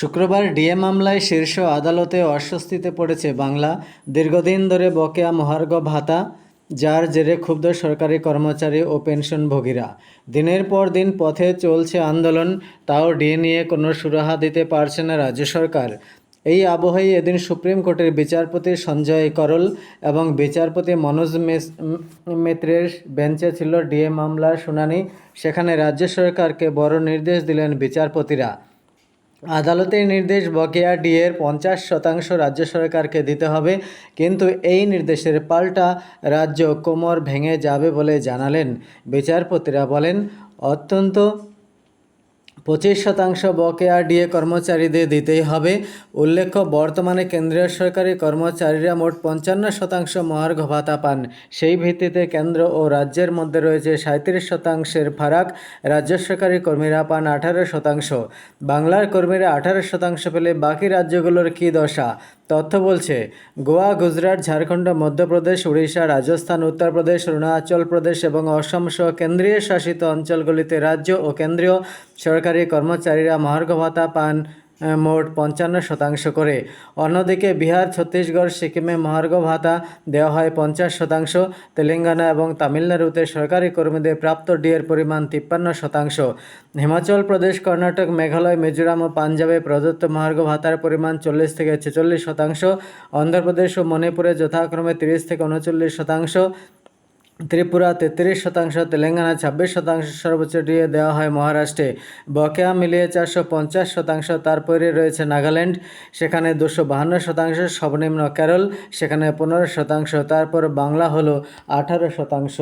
শুক্রবার ডিএ মামলায় শীর্ষ আদালতে অস্বস্তিতে পড়েছে বাংলা। দীর্ঘদিন ধরে বকেয়া মহার্ঘ ভাতা, যার জেরে ক্ষুব্ধ সরকারি কর্মচারী ও পেনশনভোগীরা দিনের পর দিন পথে চলছে আন্দোলন, তাও ডিএ নিয়ে কোনো সুরাহা দিতে পারছে না রাজ্য সরকার। এই আবহেই এদিন সুপ্রিম কোর্টের বিচারপতি সঞ্জয় করল এবং বিচারপতি মনোজ মিত্রের বেঞ্চে ছিল ডিএ মামলার শুনানি। সেখানে রাজ্য সরকারকে বড় নির্দেশ দিলেন বিচারপতিরা। আদালতের নির্দেশ বকেয়া ডিএর পঞ্চাশ শতাংশ রাজ্য সরকারকে দিতে হবে, কিন্তু এই নির্দেশের পাল্টা রাজ্য কোমর ভেঙে যাবে বলে জানালেন বিচারপতিরা বলেন, অত্যন্ত পঁচিশ শতাংশ বকেয়া ডিএ কর্মচারীদের দিতেই হবে। উল্লেখ্য, বর্তমানে কেন্দ্রীয় সরকারি কর্মচারীরা মোট পঞ্চান্ন শতাংশ মহার্ঘ ভাতা পান। সেই ভিত্তিতে কেন্দ্র ও রাজ্যের মধ্যে রয়েছে সাঁত্রিশ শতাংশের ফারাক। রাজ্য সরকারি কর্মীরা পান আঠারো শতাংশ। বাংলার কর্মীরা আঠারো শতাংশ পেলে বাকি রাজ্যগুলোর কী দশা? তথ্য বলছে, গোয়া, গুজরাট, ঝাড়খণ্ড, মধ্যপ্রদেশ, উড়িষ্যা, রাজস্থান উত্তরপ্রদেশ অরুণাচল প্রদেশ এবং অসম সহ কেন্দ্রীয় শাসিত অঞ্চলগুলিতে রাজ্য ও কেন্দ্রীয় সরকারি কর্মচারীরা মহার্ঘ ভাতা পান। মোট পঞ্চান্ন শতাংশ করে। অন্যদিকে বিহার, ছত্তিশগড়, সিকিমে মহার্ঘ ভাতা দেওয়া হয় পঞ্চাশ শতাংশ, তেলেঙ্গানা এবং তামিলনাড়ুতে সরকারি কর্মীদের প্রাপ্ত ডিএর পরিমাণ তিপ্পান্ন শতাংশ। হিমাচল প্রদেশ, কর্ণাটক, মেঘালয়, মিজোরাম ও পাঞ্জাবে প্রদত্ত মহার্ঘ ভাতার পরিমাণ চল্লিশ থেকে ছেচল্লিশ শতাংশ। অন্ধ্রপ্রদেশ ও মণিপুরে যথাক্রমে তিরিশ থেকে উনচল্লিশ শতাংশ। ত্রিপুরা তেত্রিশ শতাংশ তেলেঙ্গানা ছাব্বিশ শতাংশ সর্বোচ্চ ডিএ দেওয়া হয় মহারাষ্ট্রে। বকেয়া মিলিয়ে চারশো পঞ্চাশ শতাংশ তারপরে রয়েছে নাগাল্যান্ড, সেখানে দুশো বাহান্ন শতাংশ সর্বনিম্ন কেরল, সেখানে পনেরো শতাংশ, তারপর বাংলা হলো আঠারো শতাংশ।